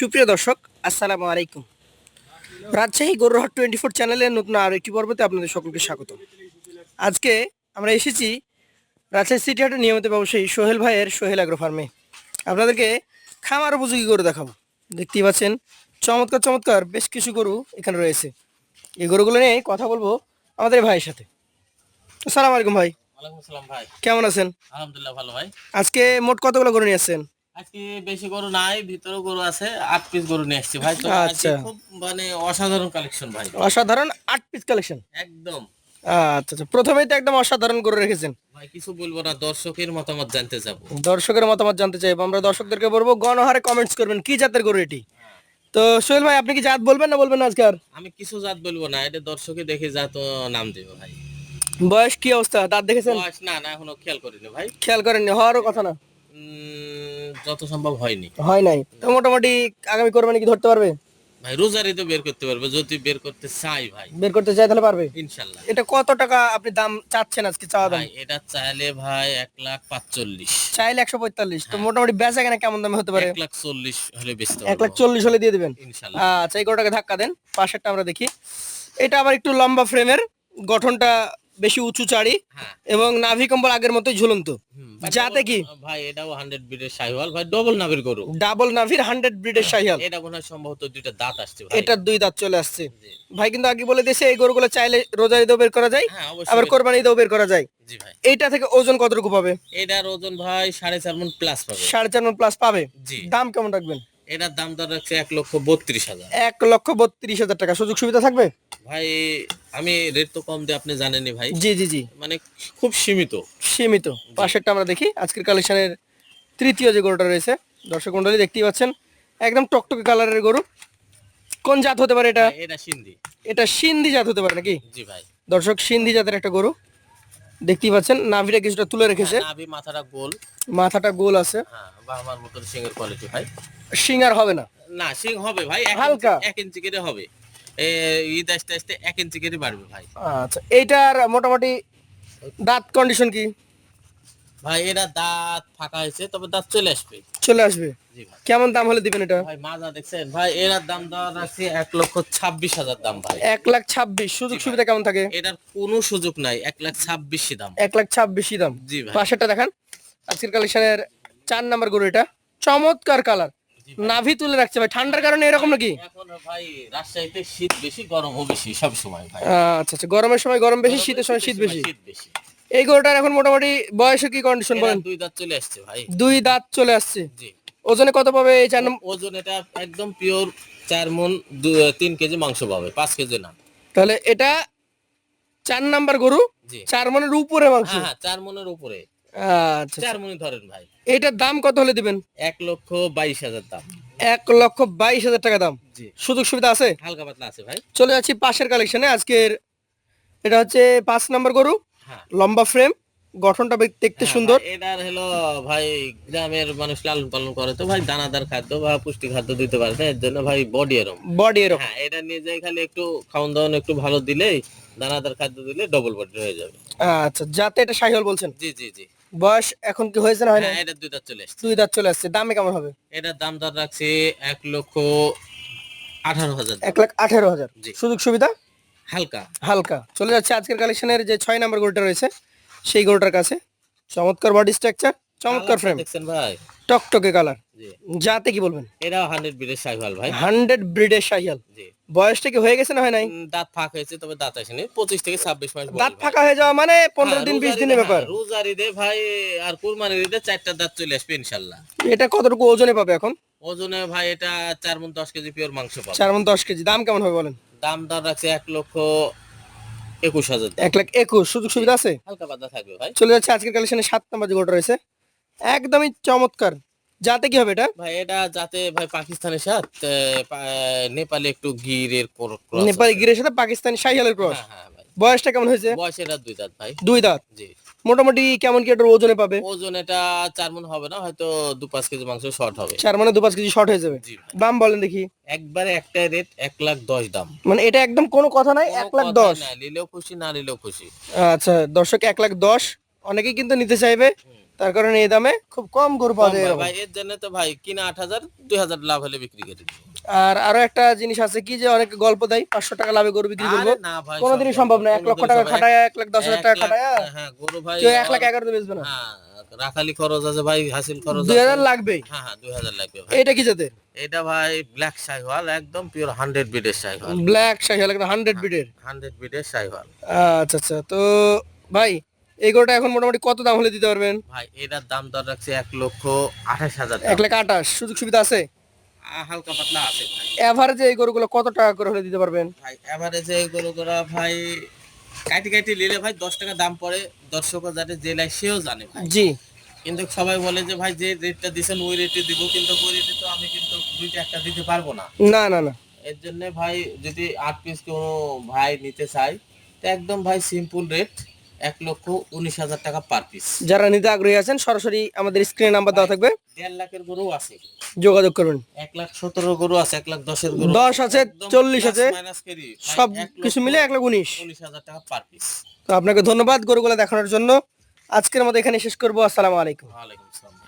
সুপ্রিয় দর্শক আসসালামু আলাইকুম। রাজশাহী গরুহাট টোয়েন্টি ফোর চ্যানেলের নতুন আরও একটি পর্বতে আপনাদের সকলকে স্বাগত আজকে আমরা এসেছি রাজশাহী সিটি হাটের নিয়মিত ব্যবসায়ী সোহেল ভাইয়ের সোহেল অ্যাগ্রো ফার্মে। আপনাদেরকে খামার উপযোগী গরু দেখাবো। দেখতেই পাচ্ছেন চমৎকার চমৎকার বেশ কিছু গরু এখানে রয়েছে। এই গরুগুলো নিয়ে কথা বলব আমাদের ভাইয়ের সাথে। আসসালামু আলাইকুম ভাই। ভাই। কেমন আছেন? আলহামদুলিল্লাহ ভালো ভাই। আজকে মোট কতগুলো গরু নিয়ে আসছেন? আজকে বেশি গরু নাই ভিতরে গরু আছে আট পিস গরু নিয়ে আসছি। ভাই তো আচ্ছা। খুব মানে অসাধারণ কালেকশন ভাই। অসাধারণ আট পিস কালেকশন একদম। আচ্ছা আচ্ছা। প্রথমেই তো একদম অসাধারণ গরু রেখেছেন। ভাই কিছু বলব না দর্শকের মতামত জানতে যাব দর্শকের মতামত জানতে চাইব আমরা দর্শকদেরকে বলব গণহারে কমেন্টস করবেন কি জাতের গরু এটি? তো সোহেল ভাই আপনি কি জাত বলবেন না বলবেন আজকে আর? আমি কিছু জাত বলব না এটা দর্শকে দেখে জাত নাম দেবো ভাই। বয়স কি অবস্থা? দাঁত দেখেছেন? বয়স না না এখনও খেয়াল করিনি ভাই। খেয়াল করেননি হওয়ারও কথা না। উম, যত সম্ভব হয়নি। হয় নাই। তো মোটামুটি আগামী কোরবানি কি ধরতে পারবে? ভাই রোজারি তো বের করতে পারবে। যদি বের করতে চাই ভাই। বের করতে চাই তাহলে পারবে? ইনশাল্লাহ। এটা কত টাকা আপনি দাম চাচ্ছেন আজকে চাওয়া দাম? ভাই এটা চাইলে ভাই এক লাখ পাঁচচল্লিশ। চাইলে একশো পঁয়তাল্লিশ। তো মোটামুটি বেচা কেনা কেমন দামে হতে পারে? এক লাখ চল্লিশ হলে বেচতে এক লাখ চল্লিশ হলে দিয়ে দিবেন? ইনশাল্লাহ। আচ্ছা এই গরুটাকে ধাক্কা দেন। পাশেরটা আমরা দেখি। এটা আবার একটু লম্বা ফ্রেমের গঠনটা বেশি উঁচু চাড়ি হ্যাঁ। এবং নাভি কম্বল আগের মতোই ঝুলন্ত। যাতে কি? ভাই এটাও হান্ড্রেড ব্রিডের শাহিওয়াল ভাই ডবল নাভের গরু। ডাবল নাভির হান্ড্রেড ব্রিডের শাহিয়াল এটা মনে হয় সম্ভবত দুইটা দাঁত আসছে এটার দুই দাঁত চলে আসছে। ভাই কিন্তু আগে বলে দিয়েছে এই গরুগুলো চাইলে রোজা ঈদেও বের করা যায় হ্যাঁ আবার কোরবানি ঈদেও বের করা যায়। জি ভাই। এইটা থেকে ওজন কতটুকু পাবে? এটার ওজন ভাই সাড়ে চার মন প্লাস পাবে। সাড়ে চার মন প্লাস পাবে? জি। দাম কেমন রাখবেন? এটার দাম দর রাখছে এক লক্ষ বত্রিশ হাজার। এক লক্ষ বত্রিশ হাজার টাকা। সুযোগ সুবিধা থাকবে? ভাই আমি রেট তো কম দিয়ে আপনি জানেনই ভাই। জি জি জি। মানে খুব সীমিত। সীমিত। পাশেরটা আমরা দেখি। আজকের কালেকশনের তৃতীয় যে গরুটা রয়েছে দর্শক মন্ডলী দেখতেই পাচ্ছেন একদম টকটকে কালারের গরু। কোন জাত হতে পারে এটা? এটা সিন্ধি। এটা সিন্ধি জাত হতে পারে নাকি? জি ভাই। দর্শক সিন্ধি জাতের একটা গরু। দেখতেই পাচ্ছেন নাভিটা কিছুটা তুলে রেখেছে। নাভি মাথাটা গোল। মাথাটা গোল আছে। হ্যাঁ বা আমার মতন সিংহের কোয়ালিটি ভাই। শিঙার হবে না। না সিং হবে ভাই হালকা। এক ইঞ্চি করে হবে। ঈদ আসতে আসতে এক ইঞ্চি করে বাড়বে ভাই। আচ্ছা এইটার মোটামুটি দাঁত কন্ডিশন কি? ভাই এরা দাঁত ফাঁকা হয়েছে তবে দাঁত চলে আসবে। চলে আসবে? কেমন দাম হলে দিবেন এটা? ভাই মাজা দেখছেন? ভাই দাম দেওয়া রাখছি এক লক্ষ ছাব্বিশ হাজার দাম ভাই। এক লাখ ছাব্বিশ সুযোগ সুবিধা কেমন থাকে? এটার কোনো সুযোগ নাই এক লাখ ছাব্বিশই দাম। এক লাখ ছাব্বিশই দাম। জি ভাই। পাশেরটা দেখান। আজকের কালেকশনের চার নাম্বার গরু এটা। চমৎকার কালার। নাভি তুলে রাখছে ভাই। ঠান্ডার কারণে এরকম নাকি? এখন ভাই রাজশাহীতে শীত বেশি গরমও বেশি সব সময় ভাই। আচ্ছা আচ্ছা। গরমের সময় গরম বেশি শীতের সময় শীত বেশি। শীত বেশি। এই গরুটার এখন মোটামুটি বয়সে কি কন্ডিশন বলেন? দুই দাঁত চলে আসছে ভাই। দুই দাঁত চলে আসছে। জি। ওজনে কত পাবে এই চার ওজন এটা একদম পিওর চার মন তিন কেজি মাংস পাবে পাঁচ কেজি না। তাহলে এটা চার নাম্বার গরু চার মনের উপরে মাংস। হ্যাঁ হ্যাঁ চার মনের উপরে। আচ্ছা চার মনে ধরেন ভাই। এটার দাম কত হলে দিবেন? এক লক্ষ বাইশ হাজার দাম। এক লক্ষ বাইশ হাজার টাকা দাম। জি। সুযোগ সুবিধা আছে? হালকা পাতলা আছে ভাই। চলে যাচ্ছি পাশের কালেকশনে আজকের এটা হচ্ছে পাঁচ নাম্বার গরু। লম্বা ফ্রেম গঠনটা দেখতে হ্যাঁ, সুন্দর। এটার হলো ভাই গ্রামের মানুষ লালন পালন করে তো ভাই দানাদার খাদ্য বা পুষ্টি খাদ্য দিতে পারে এর জন্য ভাই বডি এরম। বডি এরকম হ্যাঁ এটা নিয়ে যাই খালি একটু খাওয়ান দাওয়ান একটু ভালো দিলেই দানাদার খাদ্য দিলে ডবল বডি হয়ে যাবে। আচ্ছা যাতে এটা সাহিওয়াল বলছেন? জি জি জি। বয়স এখন কি হয়েছে না হয় না হ্যাঁ এটা দুই দাঁত চলে আসছে। দুই দাঁত চলে আসছে। দামে কেমন হবে? এটার দাম দর রাখছি এক লক্ষ আঠারো হাজার। এক লাখ আঠেরো হাজার। জি। সুযোগ সুবিধা? হালকা। হালকা। চলে যাচ্ছে আজকের কালেকশনের যে ছয় নাম্বার গরুটা রয়েছে সেই গরুটার কাছে। চমৎকার বডি স্ট্রাকচার চমৎকার ফ্রেম দেখছেন ভাই। টকটকে কালার জি। যাতে কি বলবেন? এটাও হান্ড্রেড বিডের সাইভাল ভাই। হান্ড্রেড ব্রিডের শাহিয়াল জি। বয়সটা কি হয়ে গেছে না হয় নাই? দাঁত ফাঁক হয়েছে তবে দাঁত আসেনি। পঁচিশ থেকে ছাব্বিশ মাস দাঁত ফাঁকা হয়ে যাওয়া মানে পনেরো হ্যাঁ, দিন বিশ রোজার দিনের ঈদে- ব্যাপার। রোজার ঈদে ভাই আর কুরবানির ঈদে চারটা দাঁত চলে আসবে ইনশাল্লাহ। এটা কতটুকু ওজনে পাবে এখন? ওজনে ভাই এটা চার মন দশ কেজি পিওর মাংস পাবে। চার মন দশ কেজি। দাম কেমন হবে বলেন? দাম রাখছে এক লক্ষ একুশ হাজার এক লাখ একুশ সুযোগ সুবিধা আছে? হালকা থাকবে ভাই। চলে যাচ্ছে আজকের কালেকশনে সাত নম্বর যে গরুটা রয়েছে। একদমই চমৎকার। যাতে কি হবে এটা? ভাই এটা যাতে ভাই পাকিস্তানের সাথে নেপালে একটু গিরের নেপালি গিরের সাথে পাকিস্তানি শাহিয়ালের ক্রস। হ্যাঁ হ্যাঁ ভাই। বয়সটা কেমন হয়েছে? বয়স এটা দুই দাঁত ভাই। দুই দাঁত? জি। মোটামুটি কেমন কি এটার ওজনে পাবে? ওজন এটা চার মন হবে না হয়তো দু পাঁচ কেজি মাংস শর্ট হবে। চার মানে দু পাঁচ কেজি শর্ট হয়ে যাবে। দাম বলেন দেখি। একবারে একটাই রেট এক লাখ দশ দাম। মানে এটা একদম কোনো কথা নাই এক লাখ দশ। নিলেও খুশি না নিলেও খুশি। আচ্ছা দর্শক এক লাখ দশ। অনেকেই কিন্তু নিতে চাইবে। তার কারণে এই দামে খুব কম গরু পাওয়া যায় ভাই, এর জন্য তো ভাই কিনা আট হাজার দুই হাজার লাভ হলে বিক্রি করে। আর আরও একটা জিনিস আছে কি যে অনেক গল্প দেয় পাঁচশো টাকা লাভে গরু বিক্রি করব। কোনোদিনই সম্ভব না এক লক্ষ টাকা খাটায় এক লাখ দশ হাজার টাকা খাটায় হ্যাঁ গরু ভাই কেউ এক লাখ এগারোতে বেচবে না। হ্যাঁ রাখালি খরচ আছে ভাই হাসিল খরচ দুই হাজার লাগবেই হ্যাঁ হ্যাঁ দুই হাজার লাগবে ভাই। এটা কি জাতের এটা ভাই ব্ল্যাক শাইওয়াল একদম পিওর হান্ড্রেড বিডের শাইওয়াল ব্ল্যাক শাহি লাগবে হান্ড্রেড বিটের হান্ড্রেড বিডের শাইওয়াল আচ্ছা আচ্ছা তো ভাই এই গরুটা এখন মোটামুটি কত দাম হলে দিতে পারবেন? ভাই এটার দাম দর রাখছে এক লক্ষ আঠাশ হাজার এক লাখ আঠাশ সুযোগ সুবিধা আছে? হালকা পাতলা আছে ভাই। এভারেজে এই গরুগুলো কত টাকা করে হলে দিতে পারবেন? ভাই এভারেজে এগুলো করা ভাই কাটি কাটি নিলে ভাই দশ টাকা দাম পড়ে। দর্শক যাতে জেলায় সেও জানে ভাই। জি। কিন্তু সবাই বলে যে ভাই যে রেটটা দিছেন ওই রেটে দিব কিন্তু ওই রেটে তো আমি কিন্তু দুইটা একটা দিতে পারব না। না না না। এর জন্য ভাই যদি আট পিস কোনো ভাই নিতে চাই তো একদম ভাই সিম্পল রেট এক লক্ষ উনিশ হাজার টাকা পার পিস যারা নিতে আগ্রহী আছেন সরাসরি আমাদের স্ক্রিনে নাম্বার দেওয়া থাকবে। দেড় লাখের গরু আছে। যোগাযোগ করবেন এক লাখ সতেরো গরু আছে এক লাখ দশের গরু। দশ আছে চল্লিশ আছে। সব কিছু মিলে এক লাখ উনিশ। উনিশ হাজার টাকা পার পিস তো আপনাকে ধন্যবাদ গরুগুলো দেখানোর জন্য। আজকের মতো এখানে শেষ করব। আসসালামু আলাইকুম। ওয়ালাইকুম আসসালাম।